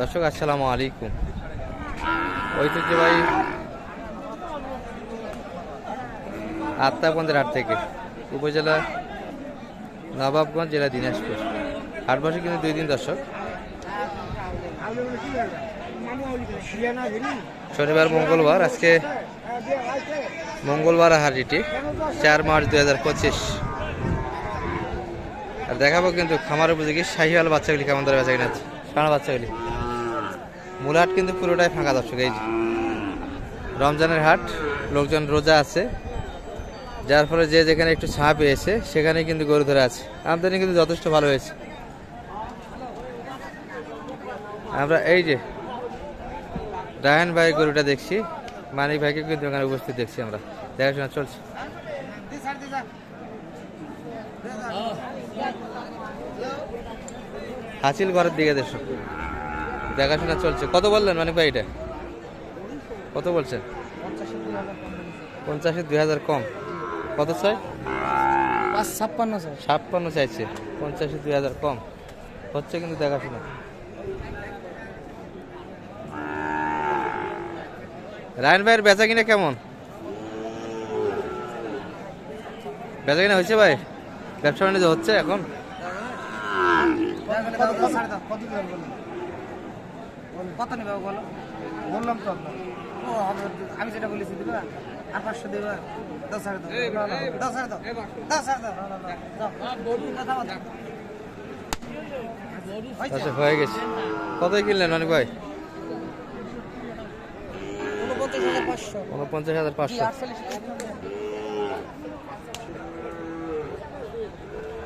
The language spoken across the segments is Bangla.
দর্শক, আসসালামু আলাইকুম। ঐতিহ্যবাহী আত্মাগঞ্জের হাট থেকে উপজেলা নবাবগঞ্জ জেলা দিনাজপুর। হাট বসে কিন্তু দুই দিন দর্শক। শনিবার, মঙ্গলবার, আজকে মঙ্গলবার হাট এটি, চার মার্চ দুই হাজার পঁচিশ। আর দেখাবো কিন্তু খামার উপযোগী শাহিওয়াল বাচ্চাগুলি কেমন ধরে বেচা কিনা সারা বাচ্চাগুলি। মূল হাট কিন্তু পুরোটাই ফাঁকা দর্শক, এই যে। রমজানের হাট, লোকজন রোজা আছে। যার ফলে যে যেখানে একটু ছাঁ পেয়েছে সেখানে কিন্তু গরু ধরে আছে। আমদানি কিন্তু যথেষ্ট ভালো হয়েছে। আমরা এই যে রায়ন ভাই গরুটা দেখছি, মানিক ভাইকে কিন্তু ওখানে উপস্থিত দেখছি আমরা। দেখাশোনা চলছে। হাসিল ঘরের দিকে দেশো দেখাশোনা চলছে কত বললেন মানিক ভাই এটা কত বলছেন পঞ্চাশে দুই হাজার কম কত চাই ছাপ্পান্ন স্যার ছাপ্পান্ন চাইছে পঞ্চাশে দুই হাজার কম হচ্ছে কিন্তু দেখাশোনা রায়ন ভাইয়ের বেচা কিনা কেমন বেচা কিনা হয়েছে ভাই ব্যবসা বাণিজ্য হচ্ছে এখন কত নেবে বলো? বললাম তো ও আমার- আমি যেটা বলেছি দিবা? আর পাঁচশো দেবা? দশ হাজার দাও। দশ হাজার দশ হাজার। হয়েছে? আচ্ছা হয়ে গেছে। কতই কিনলেন অনেক ভাই? পাঁচশো। উনপঞ্চাশ হাজার পাঁচশো।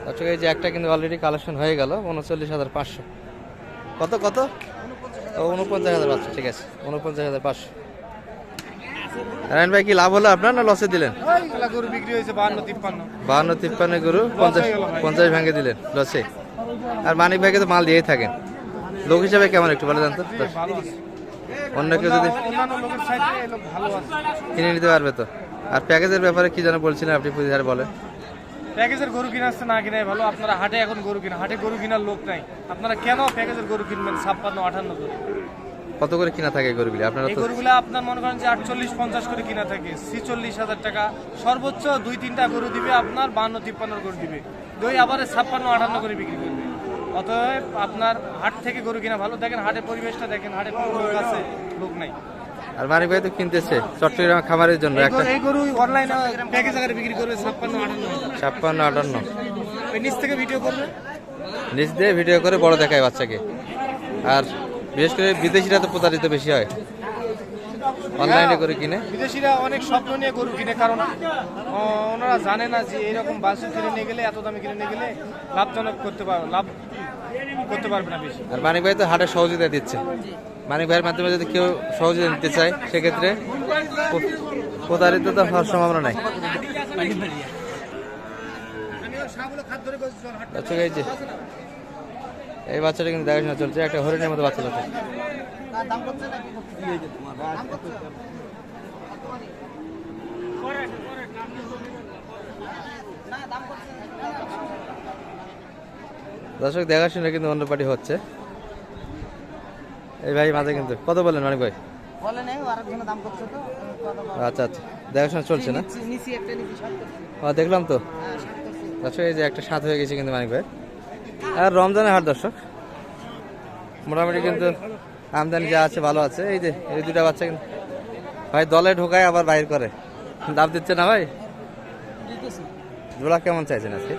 আচ্ছা এই যে একটা কিন্তু অলরেডি কালেকশন হয়ে গেল উনচল্লিশ হাজার পাঁচশো। কত কত? উনপঞ্চাশ হাজার পাঁচশো ঠিক আছে। উনপঞ্চাশ হাজার পাঁচশো। নারায়ণ ভাই কি লাভ হলো আপনার না লসে দিলেন? গরু বিক্রি হয়েছে বাহান্ন তিপ্পান্ন। গরু পঞ্চাশ পঞ্চাশ ভেঙে দিলেন লসে আর মানিক ভাইকে তো মাল দিয়েই থাকেন। লোক হিসাবে কেমন একটু বলে জানতো ভালো অন্য কেউ যদি ভালো কিনে নিতে পারবে তো। আর প্যাকেজের ব্যাপারে কি যেন বলছিলেন আপনি বলেন। প্যাকেজের গরু কিনা আসছে না কিনাই ভালো আপনারা হাটে এখন গরু কিনা হাটে গরু কেনার লোক নাই। আপনারা কেন প্যাকেজের গরু কিনবেন ছাপ্পান্ন আঠান্ন করে? কত করে কিনা থাকে গরুগুলি? আপনারা এই গরুগুলো আপনার মনে করেন যে আটচল্লিশ পঞ্চাশ করে কিনা থাকে। ছিচল্লিশ হাজার টাকা। সর্বোচ্চ দুই তিনটা গরু দিবে আপনার বান্ন তিপ্পান্ন গরু দিবে। দই আবার ছাপ্পান্ন আটান্ন করে বিক্রি করবে। অতএব আপনার হাট থেকে গরু কিনা ভালো। দেখেন হাটের পরিবেশটা দেখেন হাটে কোনো আছে লোক নাই। আর মানিক ভাই তো কিনতেছে চট্টগ্রাম খামারের জন্য একটা এই গরু অনলাইনে প্যাকেজ আকারে বিক্রি করবে ছাপ্পান্ন আটান্ন। হাজার। ছাপ্পান্ন আটান্ন। ওই নিচ থেকে ভিডিও করবে। নিচ দিয়ে ভিডিও করে বড় দেখায় বাচ্চাকে। আর বিশেষ করে বিদেশিরা তো প্রতারিত বেশি হয়। অনলাইনে করে কিনে। বিদেশিরা অনেক স্বপ্ন নিয়ে গরু কিনে কারণ ওনারা জানে না যে এরকম বাসু কিনে নিয়ে গেলে এত দামে কিনে নিয়ে গেলে লাভজনক করতে পারবে লাভ করতে পারবে না বেশি। আর মানিক ভাই তো হাটে সহযোগিতা দিচ্ছে। মানিক ভাইয়ের মাধ্যমে যদি কেউ সহযোগিতা নিতে চায়, সেক্ষেত্রে প্র- প্রতারিত তো হওয়ার সম্ভাবনা নাই। আচ্ছা এই যে, এই বাচ্চাটা কিন্তু দেখাশোনা চলছে, একটা হরিণের মতো বাচ্চা আছে দর্শক, দেখাশোনা কিন্তু অন্য পার্টি হচ্ছে। এই ভাই মাঝে কিন্তু। কত বললেন মানিক ভাই? আচ্ছা আচ্ছা। দেখাশোনা চলছে না দেখলাম তো। হ্যাঁ দর্শক এই যে একটা সাত হয়ে গেছে কিন্তু মানিক ভাই। আর রমজানের হাট দর্শক মোটামুটি কিন্তু আমদানি যা আছে ভালো আছে। এই যে এই দুটা বাচ্চা কিন্তু ভাই দলে ঢোকায় আবার বাইর করে। দাম দিচ্ছে না ভাই? জোড়া কেমন চাইছেন আজকে?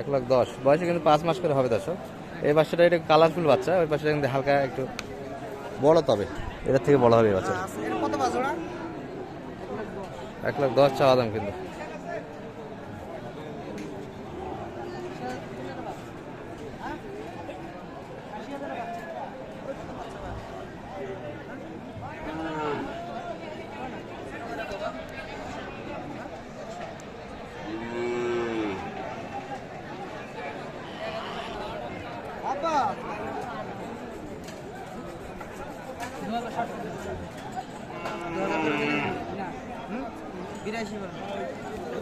এক লাখ দশ। বয়সে কিন্তু পাঁচ মাস করে হবে দর্শক। এই বাচ্চাটা এটা কালারফুল বাচ্চা ওই বাচ্চাটা কিন্তু হালকা একটু বড় তবে। এটার থেকে বড় হবে এই বাচ্চা বাজোড়া এক লাখ দশ চাওয়া দাম কিন্তু।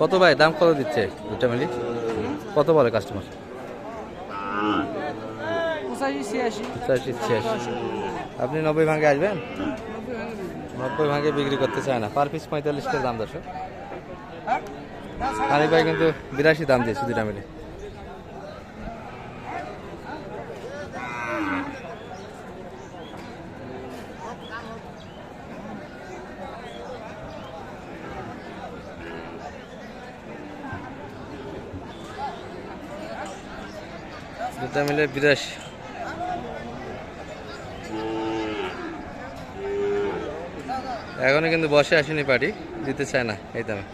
কত ভাই? দাম কত দিচ্ছে দুটা মিলি? কত বলে কাস্টমার পঁচাশি ছিয়াশি। আপনি নব্বই ভাঙে আসবেন? নব্বই ভাঙে বিক্রি করতে চায় না। পার পিস পঁয়তাল্লিশ করে দাম দর্শক। হানি ভাই কিন্তু বিরাশি দাম দিয়েছে দুটা মিলে। দুটা মিলে বিরাশি। এখনও কিন্তু বসে আসেনি পার্টি, দিতে চায় না, এই দামে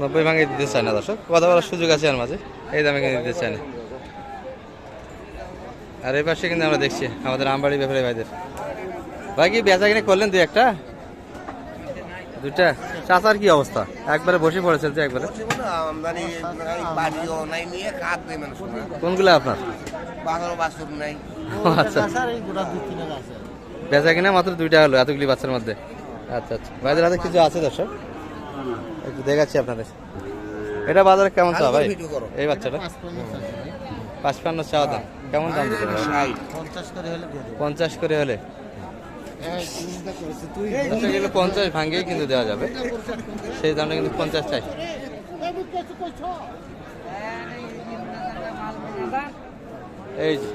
নব্বই ভাঙে দিতে চায় না দর্শক, কথা বলার সুযোগ আছে আর মাঝে, এই দামে কিন্তু দিতে চায় না। আর এই পাশে কিন্তু আমরা দেখছি আমাদের আমবাড়ি ব্যাপারে ভাইদের। ভাই কি বেচা কিনে করলেন দুই একটা? দুইটা। চাচার কি অবস্থা? একবারে বসে পড়েছে যে একবারে। কোনগুলো আপনার? আচ্ছা। বেচা কিনা মাত্র দুইটা হলো এতগুলি বাচ্চার মধ্যে। আচ্ছা আচ্ছা। ভাইদের হাতে কিছু আছে দর্শক? একটু দেখাচ্ছি আপনাদের। এটা বাজারে কেমন চা ভাই? এই বাচ্চাটা? পাঁচপান্ন চাওয়া দাম। কেমন দাম? দিতে পঞ্চাশ করে হলে দর্শক, এগুলো পঞ্চাশ ভাঙ্গেই কিন্তু দেওয়া যাবে। সেই দামটা কিন্তু পঞ্চাশ চাই। এই যে।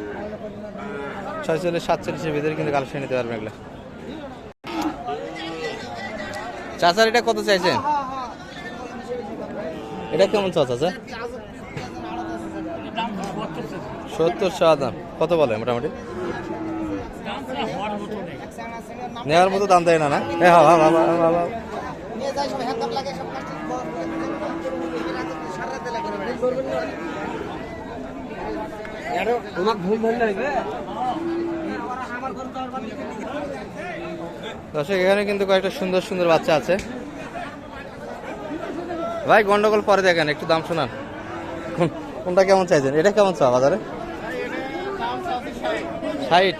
ছয়চল্লিশ সাতচল্লিশের ভিতরে কিন্তু কালেকশন নিতে পারবেন এগুলো। চাচার এটা কত চাইছেন? এটা কেমন চা চাচা? সত্তর দাম। কত বলে মোটামুটি? নেওয়ার মতো দাম দেয় না না? এ হা, হা, হা, হা, হা, হা। দর্শক এখানে কিন্তু কয়েকটা সুন্দর সুন্দর বাচ্চা আছে। ভাই গন্ডগোল পরে দেখেন একটু দাম শোনান। কোনটা কেমন চাইছেন? এটা কেমন চা বাজারে? ষাট।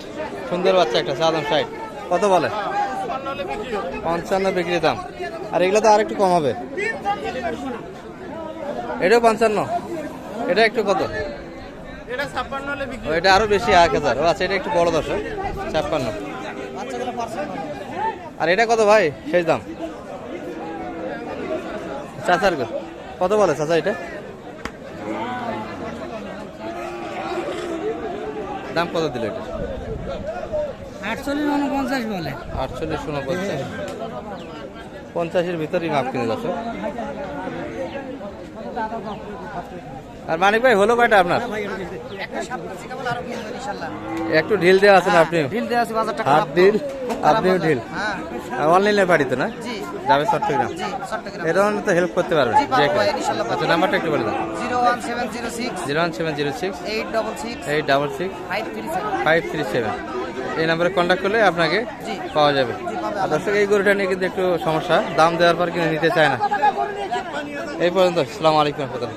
সুন্দর বাচ্চা একটা সাধারণ ষাট। কত বলে? পঞ্চান্ন বিক্রি দাম। আর এগুলো তো আর একটু কম হবে। এটাও পঞ্চান্ন। এটা একটু কত? এটা আরও বেশি এক হাজার। আচ্ছা এটা একটু বড় দশ ছাপ্পান্ন। আর এটা কত ভাই? শেষ দাম। চাচার কত বলে চাচা এটা? দাম কত দিল এটা? আটচল্লিশ উনপঞ্চাশ বলে। আটচল্লিশ উনপঞ্চাশ। পঞ্চাশের ভিতরেই মাপ কিনে যাচ্ছে। আর মানিক ভাই হলো কয়টা আপনার? একটু ঢিল দেওয়া আছে না আপনি? ঢিল দেওয়া আছে ঢিল আপনিও ঢিল হ্যাঁ। অনলাইনে বাড়িতে না? যাবে চট্টগ্রাম। এরকম তো হেল্প করতে পারবে। জি, পারব যে কেউ। ভাই, ইনশাল্লাহ পারব। আচ্ছা নাম্বারটা একটু বলে দাও। Zero one seven zero six zero one seven zero six eight double six eight double six five three seven. Five three seven. এই নাম্বারে কন্ট্যাক্ট করলে আপনাকে পাওয়া যাবে। আর দর্শক এই গরুটা নিয়ে কিন্তু একটু সমস্যা। দাম দেওয়ার পর কিন্তু নিতে চায় না। এই পর্যন্ত। আসসালামু আলাইকুম রহমতুল্লাহ।